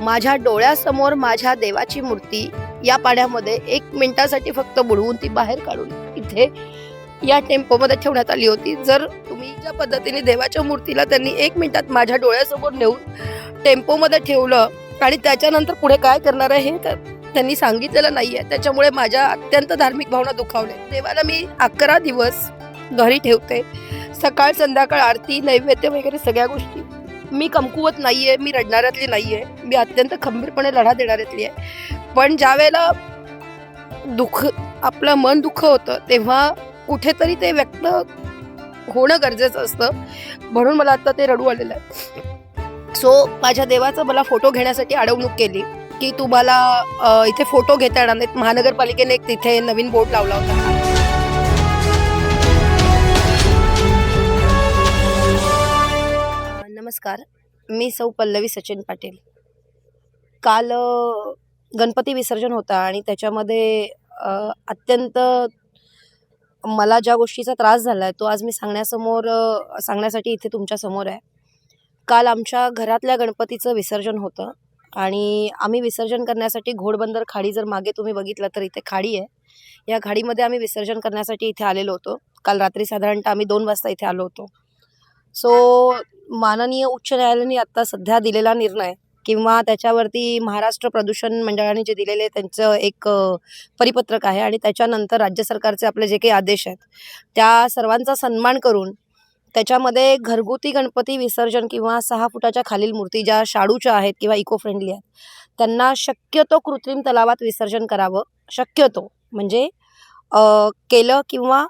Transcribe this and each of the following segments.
माझ्या डोळ्यासमोर माझ्या देवाची मूर्ती या पाण्यामध्ये एक मिनिटासाठी फक्त बुडवून ती बाहेर काढून इथे या टेम्पोमध्ये ठेवण्यात आली होती. जर तुम्ही ज्या पद्धतीने देवाच्या मूर्तीला त्यांनी एक मिनिटात माझ्या डोळ्यासमोर नेऊन टेम्पोमध्ये ठेवलं आणि त्याच्यानंतर पुढे काय करणार आहे हे तर त्यांनी सांगितलेलं नाही आहे. त्याच्यामुळे माझ्या अत्यंत धार्मिक भावना दुखावल्या. देवाला मी अकरा दिवस घरी ठेवते. सकाळ संध्याकाळ आरती नैवेद्य वगैरे सगळ्या गोष्टी मी कमकुवत नाही आहे मी रडणाऱ्यातली नाही आहे मी अत्यंत खंबीरपणे लढा देणाऱ्यातली आहे. पण ज्या वेळेला दुःख आपलं मन दुःख होतं तेव्हा कुठेतरी ते व्यक्त होणं गरजेचं असतं. म्हणून मला आता ते रडू आलेलं आहे. सो माझ्या देवाचा मला फोटो घेण्यासाठी अडवणूक केली की तुम्हाला इथे फोटो घेता येणार नाहीत. महानगरपालिकेने एक तिथे नवीन बोर्ड लावला होता. नमस्कार. मी सौ पल्लवी सचिन पाटील. काल गणपती विसर्जन होता आणि त्याच्यामध्ये अत्यंत मला ज्या गोष्टीचा त्रास झाला आहे तो आज मी सांगण्यासमोर सांगण्यासाठी इथे तुमच्यासमोर आहे. काल आमच्या घरातल्या गणपतीचं विसर्जन होतं आणि आम्ही विसर्जन करण्यासाठी घोडबंदर खाडी जर मागे तुम्ही बघितलं तर इथे खाडी आहे. या खाडीमध्ये आम्ही विसर्जन करण्यासाठी इथे आलेलो होतो. काल रात्री साधारणतः आम्ही दोन वाजता इथे आलो होतो. सो माननीय उच्च न्यायालयाने आत्ता सध्या दिलेला निर्णय किंवा त्याच्यावरती महाराष्ट्र प्रदूषण मंडळाने जे दिलेले त्यांचं एक परिपत्रक आहे आणि त्याच्यानंतर राज्य सरकारचे आपले जे काही आदेश आहेत त्या सर्वांचा सन्मान करून त्याच्यामध्ये घरगुती गणपती विसर्जन किंवा सहा फुटाच्या खालील मूर्ती ज्या शाडूच्या आहेत किंवा इको फ्रेंडली आहेत त्यांना शक्यतो कृत्रिम तलावात विसर्जन करावं शक्यतो. म्हणजे केलं किंवा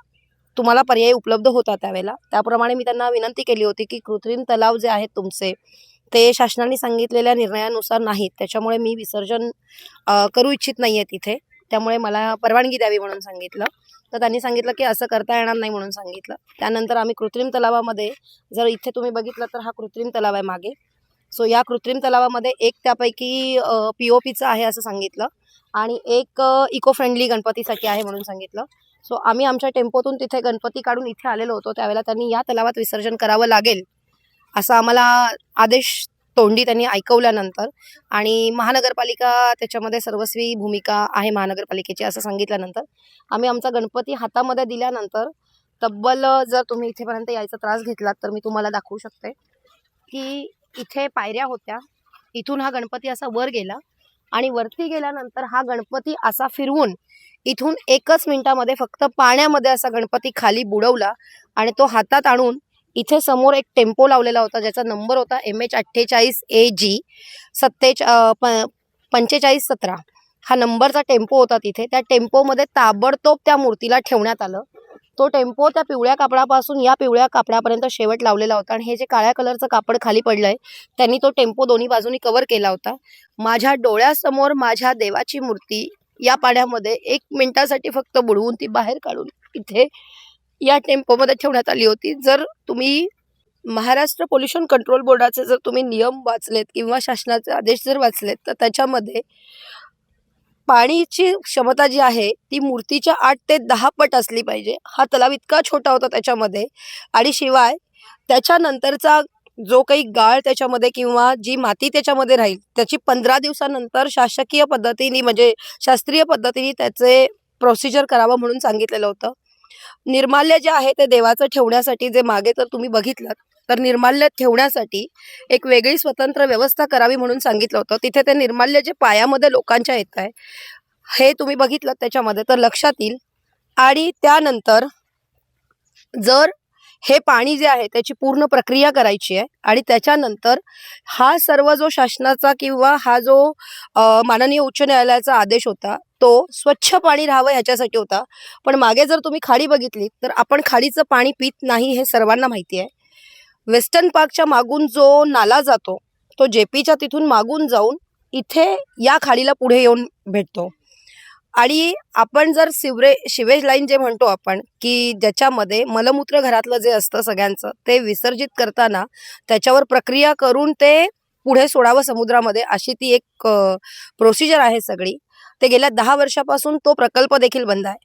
तुम्हाला पर्याय उपलब्ध होता त्यावेळेला. त्याप्रमाणे मी त्यांना विनंती केली होती की कृत्रिम तलाव जे आहेत तुमचे ते शासनाने सांगितलेल्या निर्णयानुसार नाहीत. त्याच्यामुळे मी विसर्जन करू इच्छित नाही आहे तिथे. त्यामुळे मला परवानगी द्यावी म्हणून सांगितलं. तर त्यांनी सांगितलं की असं करता येणार नाही म्हणून सांगितलं. त्यानंतर आम्ही कृत्रिम तलावामध्ये जर इथे तुम्ही बघितलं तर हा कृत्रिम तलाव आहे मागे. सो या कृत्रिम तलावामध्ये एक त्यापैकी पी ओ पीचं आहे असं सांगितलं. आणि एक इको फ्रेंडली गणपतीसाठी आहे म्हणून सांगितलं. सो आम्ही आमच्या टेम्पोतून तिथे गणपती काढून इथे आलेलो होतो. त्यावेळेला त्यांनी या तलावात विसर्जन करावं लागेल असा आम्हाला आदेश तोंडी त्यांनी ऐकवल्यानंतर आणि महानगरपालिका त्याच्यामध्ये सर्वस्वी भूमिका आहे महानगरपालिकेची असं सांगितल्यानंतर. आम्ही आमचा गणपती हातामध्ये दिल्यानंतर तब्बल जर तुम्ही इथेपर्यंत यायचा त्रास घेतलात तर मी तुम्हाला दाखवू शकते की इथे पायऱ्या होत्या. इथून हा गणपती असा वर गेला. आणि वरती गेल्यानंतर हा गणपती असा फिरवून इथून एकच मिनिटामध्ये फक्त पाण्यामध्ये असा गणपती खाली बुडवला आणि तो हातात आणून इथे समोर एक टेम्पो लावलेला होता ज्याचा नंबर होता एम एच अठ्ठेचाळीस ए जी सत्तेच पंचेचाळीस सतरा. हा नंबरचा टेम्पो होता तिथे. त्या टेम्पोमध्ये ताबडतोब त्या मूर्तीला ठेवण्यात आलं. तो टेम्पो त्या पिवळ्या कापडापासून या पिवळ्या कापडापर्यंत शेवट लावलेला होता. आणि हे जे काळ्या कलरचं कापड खाली पडलंय त्यांनी तो टेम्पो दोन्ही बाजूनी कव्हर केला होता. माझ्या डोळ्यासमोर माझ्या देवाची मूर्ती या पाण्यामध्ये एक मिनिटासाठी फक्त बुडवून ती बाहेर काढून इथे या टेम्पोमध्ये ठेवण्यात आली होती. जर तुम्ही महाराष्ट्र पोल्युशन कंट्रोल बोर्डाचे जर तुम्ही नियम वाचलेत किंवा शासनाचे आदेश जर वाचलेत तर त्याच्यामध्ये पाणीची क्षमता जी आहे ती मूर्तीच्या आठ ते दहा पट असली पाहिजे. हा तलाव इतका छोटा होता त्याच्यामध्ये. आणि शिवाय त्याच्यानंतरचा जो काही गाळ त्याच्यामध्ये किंवा जी माती त्याच्यामध्ये राहील त्याची पंधरा दिवसानंतर शासकीय पद्धतीने म्हणजे शास्त्रीय पद्धतीने त्याचे प्रोसिजर करावं म्हणून सांगितलेलं होतं. निर्माल्य जे आहे ते देवाचं ठेवण्यासाठी जे मागे तर तुम्ही बघितलं तर निर्माल्य ठेवण्यासाठी एक वेगळी स्वतंत्र व्यवस्था करावी म्हणून सांगितलं होतं. तिथे ते निर्माल्य जे पायामध्ये लोकांच्या येत आहे हे तुम्ही बघितलं त्याच्यामध्ये. तर लक्षात येईल. आणि त्यानंतर जर हे पाणी जे आहे त्याची पूर्ण प्रक्रिया करायची आहे आणि त्याच्यानंतर हा सर्व जो शासनाचा किंवा हा जो माननीय उच्च न्यायालयाचा आदेश होता तो स्वच्छ पाणी राहावं ह्याच्यासाठी होता. पण मागे जर तुम्ही खाडी बघितली तर आपण खाडीचं पाणी पित नाही हे सर्वांना माहिती आहे. वेस्टर्न पार्कच्या मागून जो नाला जातो तो जेपीच्या तिथून मागून जाऊन इथे या खाडीला पुढे येऊन भेटतो. आणि आपण जर सिवरे शिवेज लाईन जे म्हणतो आपण की ज्याच्यामध्ये मलमूत्र घरातलं जे असतं सगळ्यांचं ते विसर्जित करताना त्याच्यावर प्रक्रिया करून ते पुढे सोडावं समुद्रामध्ये अशी ती एक प्रोसिजर आहे सगळी. ते गेल्या दहा वर्षापासून तो प्रकल्प देखील बंद आहे.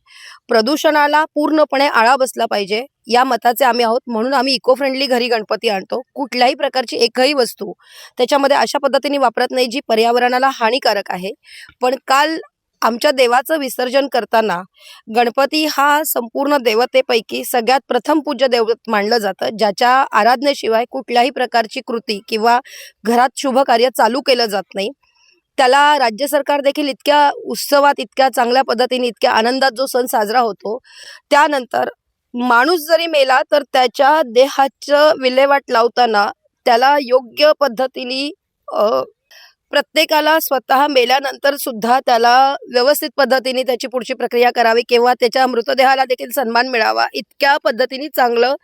प्रदूषणाला पूर्णपणे आळा बसला पाहिजे या मताचे आम्ही आहोत. म्हणून आम्ही इको फ्रेंडली घरी गणपती आणतो. कुठल्याही प्रकारची एकही वस्तू त्याच्यामध्ये अशा पद्धतीने वापरत नाही जी पर्यावरणाला हानिकारक आहे. पण काल आमच्या देवाचं विसर्जन करताना गणपती हा संपूर्ण देवतेपैकी सगळ्यात प्रथम पूज्य देवत मानलं जातं ज्याच्या आराधनेशिवाय कुठल्याही प्रकारची कृती किंवा घरात शुभ कार्य चालू केलं जात नाही. त्याला राज्य सरकार देखील इतक्या उत्सवात इतक्या चांगल्या पद्धतीने इतक्या आनंदात जो सण साजरा होतो त्यानंतर माणूस जरी मेला तर त्याच्या देहाचं विल्हेवाट लावताना त्याला योग्य पद्धतीने अ, प्रत्येकाला स्वतः मेल्यानंतर सुद्धा त्याला व्यवस्थित पद्धतीने त्याची पुढची प्रक्रिया करावी किंवा त्याच्या मृतदेहाला देखील सन्मान मिळावा इतक्या पद्धतीने चांगलं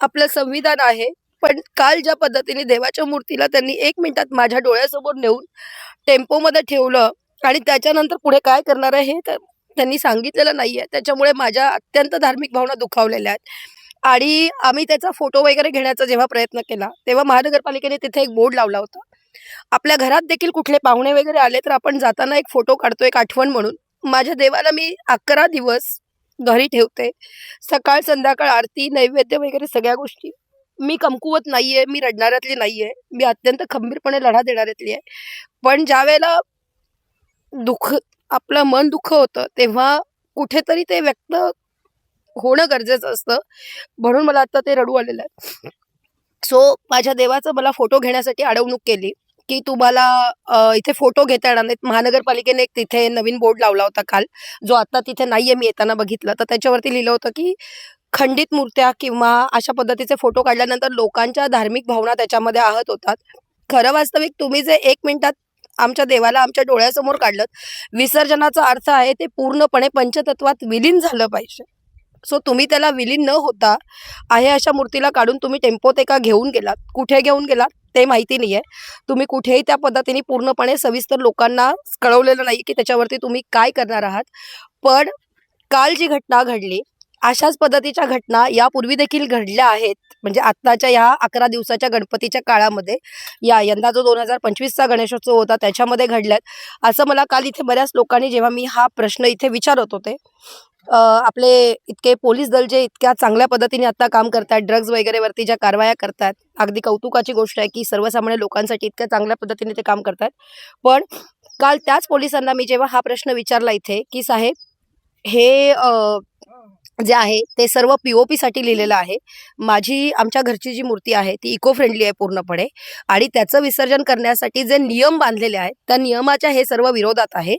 आपलं संविधान आहे. पण काल ज्या पद्धतीने देवाच्या मूर्तीला त्यांनी एक मिनिटात माझ्या डोळ्यासमोर नेऊन टेम्पोमध्ये ठेवलं आणि त्याच्यानंतर पुढे काय करणार आहे हे त्यांनी सांगितलेलं नाहीये. त्याच्यामुळे माझ्या अत्यंत धार्मिक भावना दुखावलेल्या आहेत. आणि आम्ही त्याचा फोटो वगैरे घेण्याचा जेव्हा प्रयत्न केला तेव्हा महानगरपालिकेने तिथे एक बोर्ड लावला होता. आपल्या घरात देखील कुठले पाहुणे वगैरे आले तर आपण जाताना एक फोटो काढतो एक आठवण म्हणून. माझ्या देवाला मी अकरा दिवस घरी ठेवते. सकाळ संध्याकाळ आरती नैवेद्य वगैरे सगळ्या गोष्टी. मी कमकुवत नाहीये मी रडणाऱ्यातली नाहीये मी अत्यंत खंबीरपणे लढा देणाऱ्यातली आहे. पण ज्या वेळेला दुःख आपलं मन दुःख होतं तेव्हा कुठेतरी ते व्यक्त होणं गरजेचं असतं. म्हणून मला आता ते रडू आलेलं आहे. सो माझ्या देवाचं मला फोटो घेण्यासाठी अडवणूक केली की तुम्हाला इथे फोटो घेता येणार नाहीत. महानगरपालिकेने एक तिथे नवीन बोर्ड लावला होता काल. जो आता तिथे नाहीये मी येताना बघितलं. तर त्याच्यावरती लिहिलं होतं की खंडित मूर्त्या किंवा अशा पद्धतीचे फोटो काढल्यानंतर लोकांच्या धार्मिक भावना त्याच्यामध्ये आहत होतात. खरं वास्तविक तुम्ही जे एक मिनिटात आमच्या देवाला आमच्या डोळ्यासमोर काढलं विसर्जनाचा अर्थ आहे ते पूर्णपणे पंचतत्वात विलीन झालं पाहिजे. सो तुम्ही त्याला विलीन न होता आहे अशा मूर्तीला काढून तुम्ही टेम्पोत एका घेऊन गेलात. कुठे घेऊन गेलात ते माहिती नाही आहे तुम्ही कुठेही त्या पद्धतीने पूर्णपणे सविस्तर लोकांना कळवलेलं नाही की त्याच्यावरती तुम्ही काय करणार आहात. पण काल जी घटना घडली अशाच पद्धतीच्या घटना यापूर्वी देखील घडल्या आहेत. म्हणजे आत्ताच्या या अकरा दिवसाच्या गणपतीच्या काळामध्ये या यंदा जो दोन हजार पंचवीसचा गणेशोत्सव होता त्याच्यामध्ये घडल्यात. असं मला काल इथे बऱ्याच लोकांनी जेव्हा मी हा प्रश्न इथे विचारत होते आपले इतके पोलीस दल जे इतक्या चांगल्या पद्धतीने आता काम करतात ड्रग्ज वगैरेवरती ज्या कारवाया करतात अगदी कौतुकाची गोष्ट आहे की सर्वसामान्य लोकांसाठी इतक्या चांगल्या पद्धतीने ते काम करतात पण काल त्याच पोलिसांना मी जेव्हा हा प्रश्न विचारला इथे की साहेब हे जे आहे ते सर्व पी ओ साठी लिहिलेलं आहे. माझी आमच्या घरची जी मूर्ती आहे ती इको फ्रेंडली आहे पूर्णपणे. आणि त्याचं विसर्जन करण्यासाठी जे नियम बांधलेले आहेत त्या नियमाच्या हे सर्व विरोधात आहे.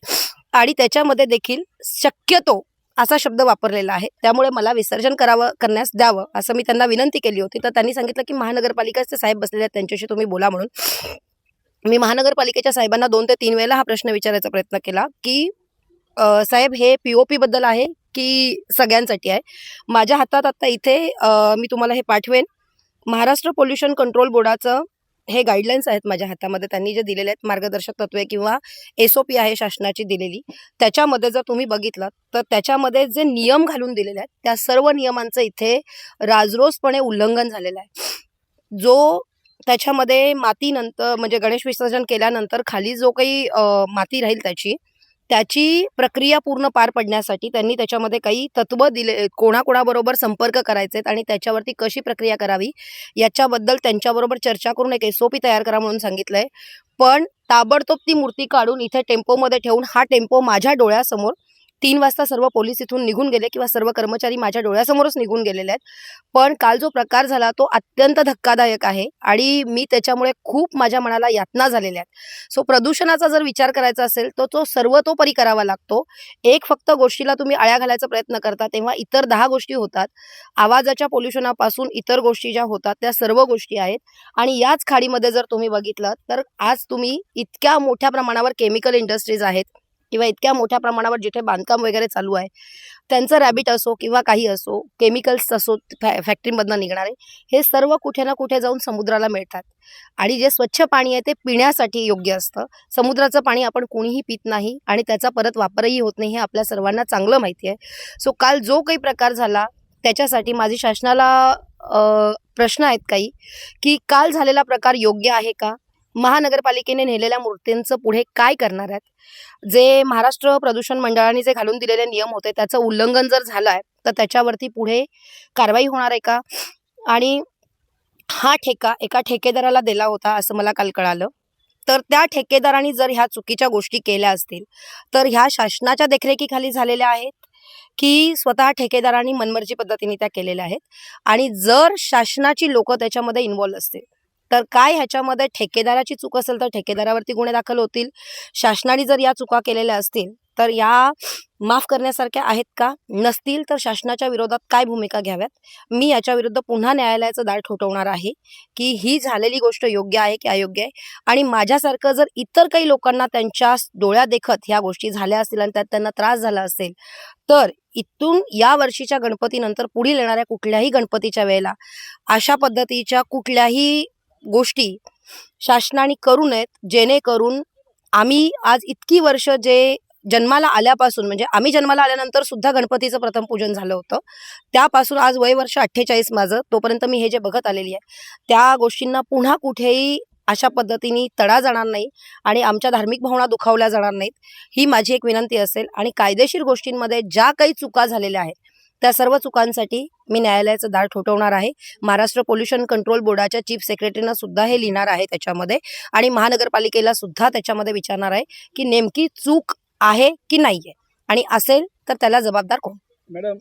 आणि त्याच्यामध्ये देखील शक्यतो असा शब्द वापरलेला आहे. त्यामुळे मला विसर्जन करावं करण्यास द्यावं असं मी त्यांना विनंती केली होती. तर त्यांनी सांगितलं की महानगरपालिकाचे साहेब बसलेले आहेत त्यांच्याशी तुम्ही बोला म्हणून. मी महानगरपालिकेच्या साहेबांना दोन ते तीन वेळेला हा प्रश्न विचारायचा प्रयत्न केला की साहेब हे पी ओ पी बद्दल आहे की सगळ्यांसाठी आहे. माझ्या हातात आता इथे मी तुम्हाला हे पाठवेन. महाराष्ट्र पोल्युशन कंट्रोल बोर्डाचं हे गाईडलाईन्स आहेत माझ्या हातामध्ये. त्यांनी जे दिलेले आहेत मार्गदर्शक तत्वे किंवा एस ओ पी आहे शासनाची दिलेली. त्याच्यामध्ये जर तुम्ही बघितलं तर त्याच्यामध्ये जे नियम घालून दिलेले आहेत त्या सर्व नियमांचं इथे राजरोसपणे उल्लंघन झालेलं आहे. जो त्याच्यामध्ये मातीनंतर म्हणजे गणेश विसर्जन केल्यानंतर खाली जो काही माती राहील त्याची त्याची प्रक्रिया पूर्ण पार पडण्यासाठी त्यांनी त्याच्यामध्ये काही तत्व दिले कोणाकोणाबरोबर संपर्क करायचे आणि त्याच्यावरती कशी प्रक्रिया करावी याच्याबद्दल त्यांच्याबरोबर चर्चा करून एक एस तयार करा म्हणून सांगितलंय. पण ताबडतोब ती मूर्ती काढून इथे टेम्पोमध्ये ठेवून हा टेम्पो माझ्या डोळ्यासमोर तीन वाजता सर्व पोलीस इथून निघून गेले किंवा सर्व कर्मचारी माझ्या डोळ्यासमोरच निघून गेलेले आहेत. पण काल जो प्रकार झाला तो अत्यंत धक्कादायक आहे आणि मी त्याच्यामुळे खूप माझ्या मनाला यातना झालेल्या आहेत. सो प्रदूषणाचा जर विचार करायचा असेल तर तो सर्वतोपरी करावा लागतो. एक फक्त गोष्टीला तुम्ही आळ्या घालायचा प्रयत्न करता तेव्हा इतर दहा गोष्टी होतात. आवाजाच्या पोल्युशनापासून इतर गोष्टी ज्या होतात त्या सर्व गोष्टी आहेत. आणि याच खाडीमध्ये जर तुम्ही बघितलं तर आज तुम्ही इतक्या मोठ्या प्रमाणावर केमिकल इंडस्ट्रीज आहेत. किंवा इतक्या मोठ्या प्रमाणावर जिथे बांधकाम वगैरे चालू आहे त्यांचं रॅबिट असो किंवा काही असो केमिकल्स असो फॅ फॅक्टरीमधनं निघणारे हे सर्व कुठे ना कुठे जाऊन समुद्राला मिळतात. आणि जे स्वच्छ पाणी आहे ते पिण्यासाठी योग्य असतं. समुद्राचं पाणी आपण कोणीही पित नाही आणि त्याचा परत वापरही होत नाही हे आपल्या सर्वांना चांगलं माहिती आहे. सो काल जो काही प्रकार झाला त्याच्यासाठी माझी शासनाला प्रश्न आहेत काही की काल झालेला प्रकार योग्य आहे का? महानगरपालिकेने नेलेल्या मूर्तींचं पुढे काय करणार आहेत? जे महाराष्ट्र प्रदूषण मंडळाने जे घालून दिलेले नियम होते त्याचं उल्लंघन जर झालं आहे तर त्याच्यावरती पुढे कारवाई होणार आहे का? आणि हा ठेका एका ठेकेदाराला दिला होता असं मला काल कळालं. तर त्या ठेकेदारांनी जर ह्या चुकीच्या गोष्टी केल्या असतील तर ह्या शासनाच्या देखरेखीखाली झालेल्या आहेत की स्वतः ठेकेदारांनी मनमर्जी पद्धतीने त्या केलेल्या आहेत? आणि जर शासनाची लोक त्याच्यामध्ये इन्व्हॉल्व असतील तर काय ह्याच्यामध्ये ठेकेदाराची चूक असेल तर ठेकेदारावरती गुन्हे दाखल होतील. शासनाने जर या चुका केलेल्या असतील तर या माफ करण्यासारख्या आहेत का? नसतील तर शासनाच्या विरोधात काय भूमिका घ्याव्यात? मी याच्या विरुद्ध पुन्हा न्यायालयाचं दार ठोठवणार आहे की ही झालेली गोष्ट योग्य आहे की अयोग्य आहे? आणि माझ्यासारखं जर इतर काही लोकांना त्यांच्या डोळ्या देखत ह्या गोष्टी झाल्या असतील आणि त्यात त्यांना त्रास झाला असेल तर इथून या वर्षीच्या गणपतीनंतर पुढील येणाऱ्या कुठल्याही गणपतीच्या वेळेला अशा पद्धतीच्या कुठल्याही गोष्टी शासनाने करू नयेत जेणेकरून आम्ही आज इतकी वर्ष जे जन्माला आल्यापासून म्हणजे आम्ही जन्माला आल्यानंतर सुद्धा गणपतीचं प्रथम पूजन झालं होतं. त्यापासून आज वय वर्ष अठ्ठेचाळीस माझं तोपर्यंत मी हे जे बघत आलेली आहे त्या गोष्टींना पुन्हा कुठेही अशा पद्धतीने तडा जाणार नाही आणि आमच्या धार्मिक भावना दुखावल्या जाणार नाहीत ही माझी एक विनंती असेल. आणि कायदेशीर गोष्टींमध्ये ज्या काही चुका झालेल्या आहेत त्या सर्व चुकांसाठी मी न्यायालयाचं दार ठोठवणार आहे. महाराष्ट्र पोल्युशन कंट्रोल बोर्डाच्या चीफ सेक्रेटरीना सुद्धा हे लिहिणार आहे त्याच्यामध्ये आणि महानगरपालिकेला सुद्धा त्याच्यामध्ये विचारणार आहे की नेमकी चूक आहे की नाही आहे आणि असेल तर त्याला जबाबदार कोण? मॅडम